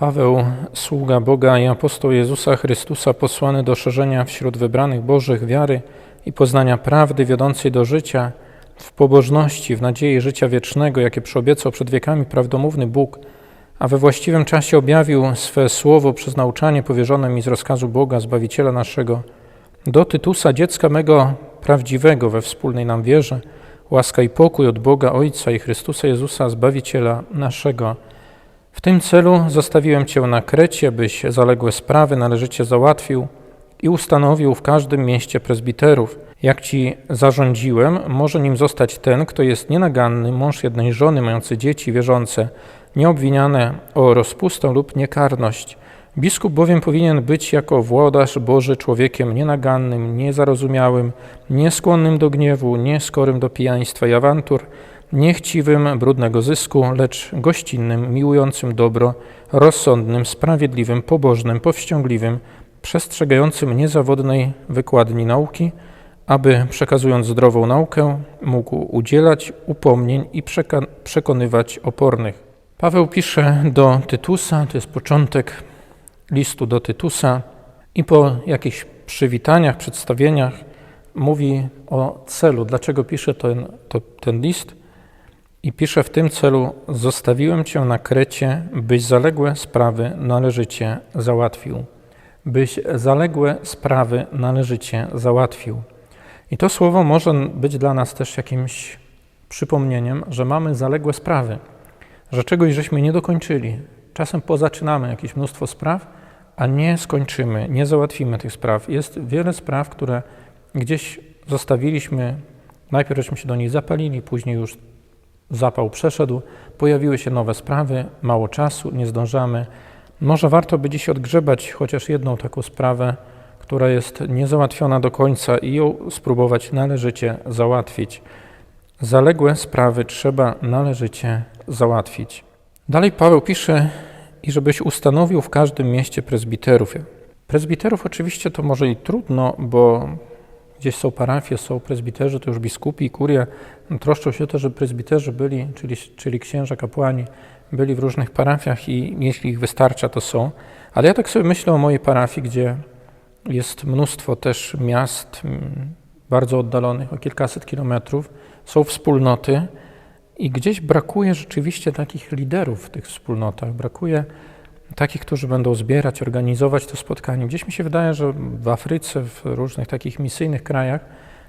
Paweł, sługa Boga i apostoł Jezusa Chrystusa, posłany do szerzenia wśród wybranych Bożych wiary i poznania prawdy wiodącej do życia w pobożności, w nadziei życia wiecznego, jakie przyobiecał przed wiekami prawdomówny Bóg, a we właściwym czasie objawił swe słowo przez nauczanie powierzone mi z rozkazu Boga, Zbawiciela naszego, do Tytusa, dziecka mego prawdziwego we wspólnej nam wierze, łaska i pokój od Boga Ojca i Chrystusa Jezusa, Zbawiciela naszego. W tym celu zostawiłem Cię na Krecie, byś zaległe sprawy należycie załatwił i ustanowił w każdym mieście prezbiterów. Jak Ci zarządziłem, może nim zostać ten, kto jest nienaganny, mąż jednej żony, mający dzieci wierzące, nieobwiniane o rozpustę lub niekarność. Biskup bowiem powinien być jako włodarz Boży człowiekiem nienagannym, niezarozumiałym, nieskłonnym do gniewu, nieskorym do pijaństwa i awantur, niechciwym brudnego zysku, lecz gościnnym, miłującym dobro, rozsądnym, sprawiedliwym, pobożnym, powściągliwym, przestrzegającym niezawodnej wykładni nauki, aby przekazując zdrową naukę, mógł udzielać upomnień i przeka- przekonywać opornych. Paweł pisze do Tytusa, to jest początek listu do Tytusa, i po jakichś przywitaniach, przedstawieniach mówi o celu, dlaczego pisze ten, to, ten list. I pisze w tym celu: Zostawiłem cię na Krecie, byś zaległe sprawy należycie załatwił. Byś zaległe sprawy należycie załatwił. I to słowo może być dla nas też jakimś przypomnieniem, że mamy zaległe sprawy, że czegoś żeśmy nie dokończyli. Czasem pozaczynamy jakieś mnóstwo spraw, a nie skończymy, nie załatwimy tych spraw. Jest wiele spraw, które gdzieś zostawiliśmy, najpierw żeśmy się do nich zapalili, później już zapał przeszedł, pojawiły się nowe sprawy, mało czasu, nie zdążamy. Może warto by dziś odgrzebać chociaż jedną taką sprawę, która jest niezałatwiona do końca i ją spróbować należycie załatwić. Zaległe sprawy trzeba należycie załatwić. Dalej Paweł pisze, i żebyś ustanowił w każdym mieście prezbiterów. Prezbiterów oczywiście to może i trudno, bo gdzieś są parafie, są prezbiterzy, to już biskupi i kuria troszczą się o to, żeby prezbiterzy byli, czyli, czyli księża, kapłani, byli w różnych parafiach i jeśli ich wystarcza, to są. Ale ja tak sobie myślę o mojej parafii, gdzie jest mnóstwo też miast bardzo oddalonych, o kilkaset kilometrów, są wspólnoty i gdzieś brakuje rzeczywiście takich liderów w tych wspólnotach, brakuje takich, którzy będą zbierać, organizować to spotkanie. Gdzieś mi się wydaje, że w Afryce, w różnych takich misyjnych krajach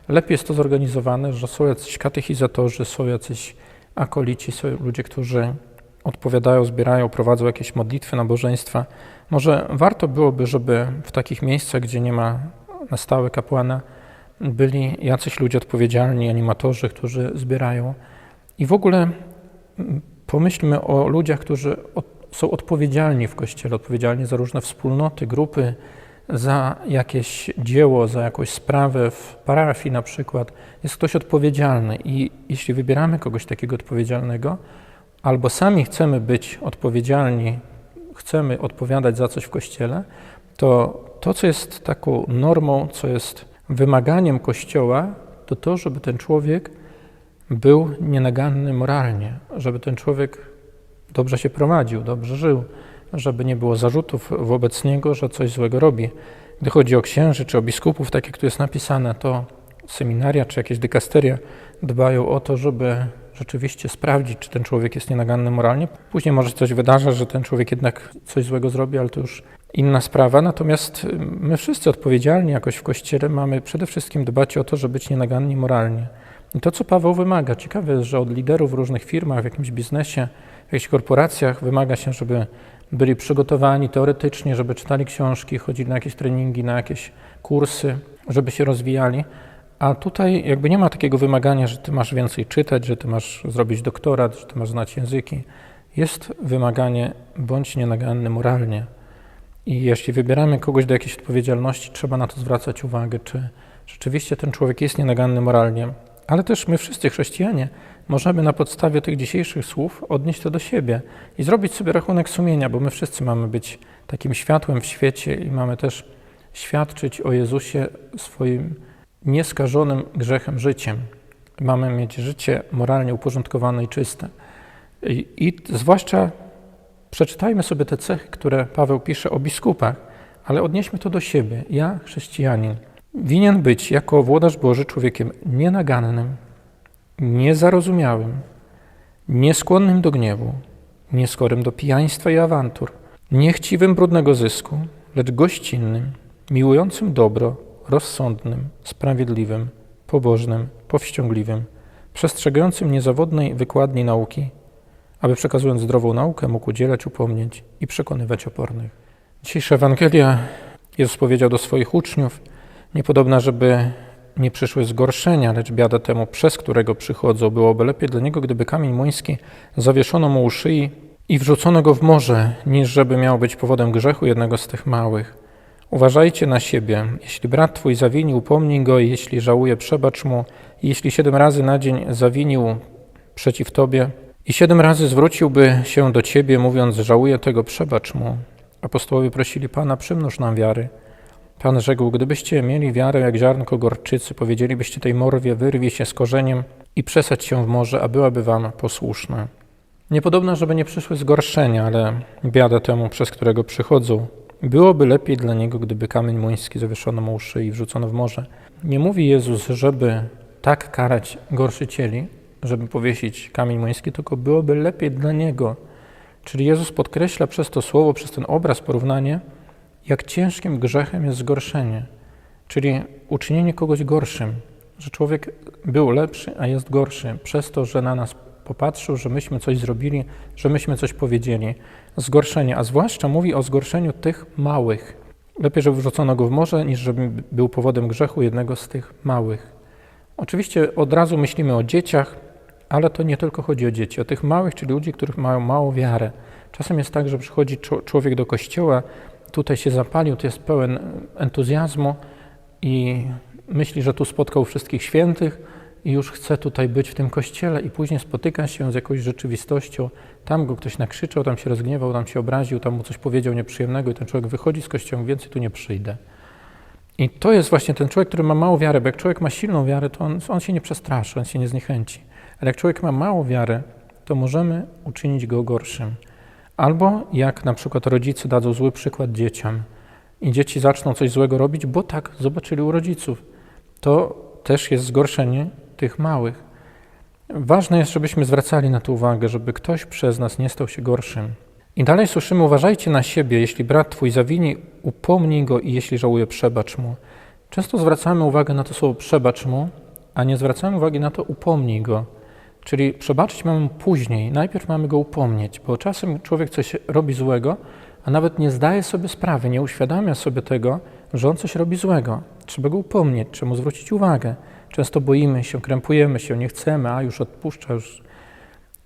lepiej jest to zorganizowane, że są jacyś katechizatorzy, są jacyś akolici, są ludzie, którzy odpowiadają, zbierają, prowadzą jakieś modlitwy, nabożeństwa. Może warto byłoby, żeby w takich miejscach, gdzie nie ma na stałe kapłana, byli jacyś ludzie odpowiedzialni, animatorzy, którzy zbierają. I w ogóle pomyślmy o ludziach, którzy są odpowiedzialni w Kościele, odpowiedzialni za różne wspólnoty, grupy, za jakieś dzieło, za jakąś sprawę w parafii na przykład. Jest ktoś odpowiedzialny i jeśli wybieramy kogoś takiego odpowiedzialnego, albo sami chcemy być odpowiedzialni, chcemy odpowiadać za coś w Kościele, to to, co jest taką normą, co jest wymaganiem Kościoła, to to, żeby ten człowiek był nienaganny moralnie, żeby ten człowiek dobrze się prowadził, dobrze żył, żeby nie było zarzutów wobec niego, że coś złego robi. Gdy chodzi o księży czy o biskupów, tak jak tu jest napisane, to seminaria czy jakieś dykasteria dbają o to, żeby rzeczywiście sprawdzić, czy ten człowiek jest nienaganny moralnie. Później może coś wydarza, że ten człowiek jednak coś złego zrobi, ale to już inna sprawa. Natomiast my wszyscy odpowiedzialni jakoś w Kościele mamy przede wszystkim dbać o to, żeby być nienaganni moralnie. I to, co Paweł wymaga, ciekawe jest, że od liderów w różnych firmach, w jakimś biznesie, w jakichś korporacjach wymaga się, żeby byli przygotowani teoretycznie, żeby czytali książki, chodzili na jakieś treningi, na jakieś kursy, żeby się rozwijali. A tutaj jakby nie ma takiego wymagania, że ty masz więcej czytać, że ty masz zrobić doktorat, że ty masz znać języki. Jest wymaganie bądź nienaganny moralnie. I jeśli wybieramy kogoś do jakiejś odpowiedzialności, trzeba na to zwracać uwagę, czy rzeczywiście ten człowiek jest nienaganny moralnie, ale też my wszyscy chrześcijanie możemy na podstawie tych dzisiejszych słów odnieść to do siebie i zrobić sobie rachunek sumienia, bo my wszyscy mamy być takim światłem w świecie i mamy też świadczyć o Jezusie swoim nieskażonym grzechem życiem. Mamy mieć życie moralnie uporządkowane i czyste. I, i zwłaszcza Przeczytajmy sobie te cechy, które Paweł pisze o biskupach, ale odnieśmy to do siebie. Ja, chrześcijanin, winien być jako włodarz Boży człowiekiem nienagannym, niezarozumiałym, nieskłonnym do gniewu, nieskorym do pijaństwa i awantur, niechciwym brudnego zysku, lecz gościnnym, miłującym dobro, rozsądnym, sprawiedliwym, pobożnym, powściągliwym, przestrzegającym niezawodnej wykładni nauki, aby przekazując zdrową naukę mógł udzielać upomnieć i przekonywać opornych. Dzisiejsza Ewangelia Jezus powiedział do swoich uczniów, niepodobna, żeby nie przyszły zgorszenia, lecz biada temu, przez którego przychodzą. Byłoby lepiej dla niego, gdyby kamień młyński zawieszono mu u szyi i wrzucono go w morze, niż żeby miał być powodem grzechu jednego z tych małych. Uważajcie na siebie. Jeśli brat twój zawinił, upomnij go, jeśli żałuje, przebacz mu. Jeśli siedem razy na dzień zawinił przeciw tobie i siedem razy zwróciłby się do ciebie, mówiąc, żałuję tego, przebacz mu. Apostołowie prosili Pana, przymnóż nam wiary. Pan rzekł, gdybyście mieli wiarę jak ziarnko gorczycy, powiedzielibyście tej morwie, wyrwij się z korzeniem i przesadź się w morze, a byłaby wam posłuszna. Niepodobna, żeby nie przyszły zgorszenia, ale biada temu, przez którego przychodzą. Byłoby lepiej dla niego, gdyby kamień młyński zawieszono mu uszy i wrzucono w morze. Nie mówi Jezus, żeby tak karać gorszycieli, żeby powiesić kamień młyński, tylko byłoby lepiej dla niego. Czyli Jezus podkreśla przez to słowo, przez ten obraz, porównanie, jak ciężkim grzechem jest zgorszenie, czyli uczynienie kogoś gorszym, że człowiek był lepszy, a jest gorszy, przez to, że na nas popatrzył, że myśmy coś zrobili, że myśmy coś powiedzieli. Zgorszenie, a zwłaszcza mówi o zgorszeniu tych małych. Lepiej, żeby wrzucono go w morze, niż żeby był powodem grzechu jednego z tych małych. Oczywiście od razu myślimy o dzieciach, ale to nie tylko chodzi o dzieci, o tych małych, czyli ludzi, których mają małą wiarę. Czasem jest tak, że przychodzi człowiek do kościoła, tutaj się zapalił, to jest pełen entuzjazmu i myśli, że tu spotkał wszystkich świętych i już chce tutaj być w tym kościele i później spotyka się z jakąś rzeczywistością. Tam go ktoś nakrzyczał, tam się rozgniewał, tam się obraził, tam mu coś powiedział nieprzyjemnego i ten człowiek wychodzi z kościoła, więcej tu nie przyjdę. I to jest właśnie ten człowiek, który ma małą wiarę, bo jak człowiek ma silną wiarę, to on, on się nie przestraszy, on się nie zniechęci. Ale jak człowiek ma małą wiarę, to możemy uczynić go gorszym. Albo jak na przykład rodzice dadzą zły przykład dzieciom i dzieci zaczną coś złego robić, bo tak zobaczyli u rodziców. To też jest zgorszenie tych małych. Ważne jest, żebyśmy zwracali na to uwagę, żeby ktoś przez nas nie stał się gorszym. I dalej słyszymy, uważajcie na siebie, jeśli brat twój zawini, upomnij go i jeśli żałuje, przebacz mu. Często zwracamy uwagę na to słowo przebacz mu, a nie zwracamy uwagi na to upomnij go. Czyli przebaczyć mamy później, najpierw mamy go upomnieć, bo czasem człowiek coś robi złego, a nawet nie zdaje sobie sprawy, nie uświadamia sobie tego, że on coś robi złego. Trzeba go upomnieć, trzeba mu zwrócić uwagę. Często boimy się, krępujemy się, nie chcemy, a już odpuszcza, już.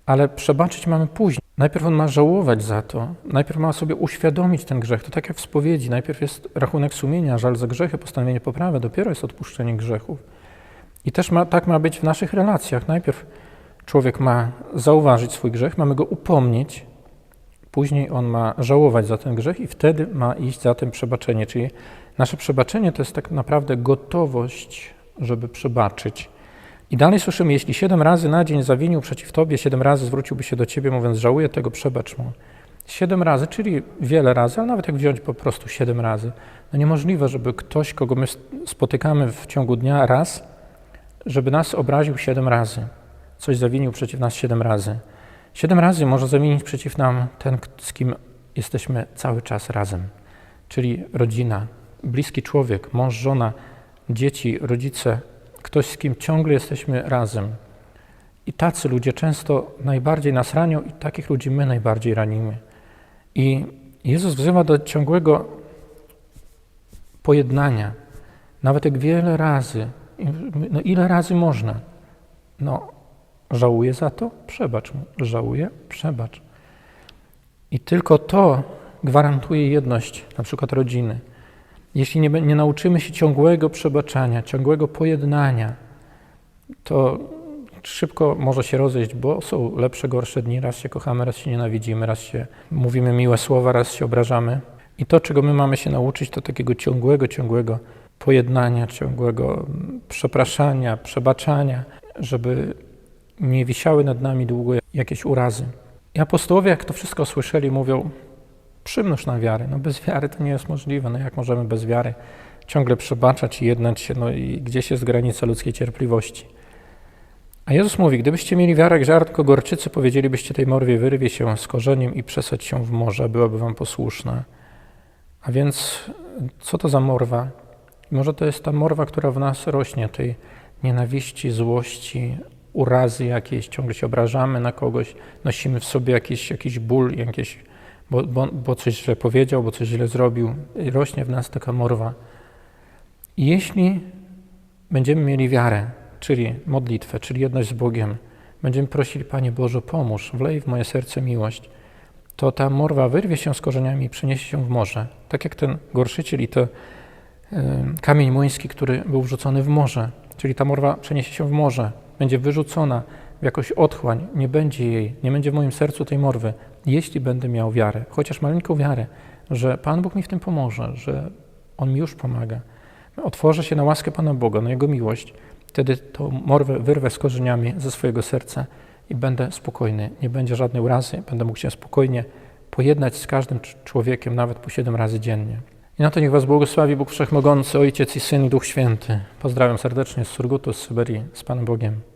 Ale przebaczyć mamy później. Najpierw on ma żałować za to, najpierw ma sobie uświadomić ten grzech. To tak jak w spowiedzi, najpierw jest rachunek sumienia, żal za grzechy, postanowienie poprawy, dopiero jest odpuszczenie grzechów. I też ma, tak ma być w naszych relacjach. Najpierw człowiek ma zauważyć swój grzech, mamy go upomnieć, później on ma żałować za ten grzech i wtedy ma iść za tym przebaczenie. Czyli nasze przebaczenie to jest tak naprawdę gotowość, żeby przebaczyć. I dalej słyszymy, jeśli siedem razy na dzień zawinił przeciw Tobie, siedem razy zwróciłby się do Ciebie, mówiąc, żałuję tego, przebacz mu. Siedem razy, czyli wiele razy, ale nawet jak wziąć po prostu siedem razy. No niemożliwe, żeby ktoś, kogo my spotykamy w ciągu dnia raz, żeby nas obraził siedem razy coś zawinił przeciw nas siedem razy. Siedem razy może zawinić przeciw nam ten, z kim jesteśmy cały czas razem, czyli rodzina, bliski człowiek, mąż, żona, dzieci, rodzice, ktoś, z kim ciągle jesteśmy razem. I tacy ludzie często najbardziej nas ranią, i takich ludzi my najbardziej ranimy. I Jezus wzywa do ciągłego pojednania. Nawet jak wiele razy, no ile razy można? No, Żałuję za to? Przebacz mu. Żałuję? Przebacz. I tylko to gwarantuje jedność na przykład rodziny. Jeśli nie, nie nauczymy się ciągłego przebaczania, ciągłego pojednania, to szybko może się rozejść, bo są lepsze, gorsze dni. Raz się kochamy, raz się nienawidzimy, raz się mówimy miłe słowa, raz się obrażamy. I to, czego my mamy się nauczyć, to takiego ciągłego, ciągłego pojednania, ciągłego przepraszania, przebaczania, żeby nie wisiały nad nami długo jakieś urazy. I apostołowie, jak to wszystko słyszeli, mówią, przymnóż nam wiary. No bez wiary to nie jest możliwe. No jak możemy bez wiary ciągle przebaczać i jednać się? No i gdzieś jest granica ludzkiej cierpliwości? A Jezus mówi, gdybyście mieli wiarę jak ziarnko gorczycy, powiedzielibyście tej morwie, wyrwie się z korzeniem i przesadź się w morze, byłaby wam posłuszna. A więc co to za morwa? Może to jest ta morwa, która w nas rośnie, tej nienawiści, złości, urazy jakiejś, ciągle się obrażamy na kogoś, nosimy w sobie jakiś, jakiś ból, jakieś, bo, bo, bo coś źle powiedział, bo coś źle zrobił. Rośnie w nas taka morwa. I jeśli będziemy mieli wiarę, czyli modlitwę, czyli jedność z Bogiem, będziemy prosili, Panie Boże, pomóż, wlej w moje serce miłość, to ta morwa wyrwie się z korzeniami i przeniesie się w morze. Tak jak ten gorszyciel i y, kamień młyński, który był wrzucony w morze. Czyli ta morwa przeniesie się w morze, będzie wyrzucona w jakąś otchłań, nie będzie jej, nie będzie w moim sercu tej morwy, jeśli będę miał wiarę, chociaż maleńką wiarę, że Pan Bóg mi w tym pomoże, że On mi już pomaga. Otworzę się na łaskę Pana Boga, na Jego miłość, wtedy tą morwę wyrwę z korzeniami ze swojego serca i będę spokojny. Nie będzie żadnej urazy, będę mógł się spokojnie pojednać z każdym człowiekiem, nawet po siedem razy dziennie. I na to niech Was błogosławi Bóg Wszechmogący, Ojciec i Syn Duch Święty. Pozdrawiam serdecznie z Surgutu, z Syberii, z Panem Bogiem.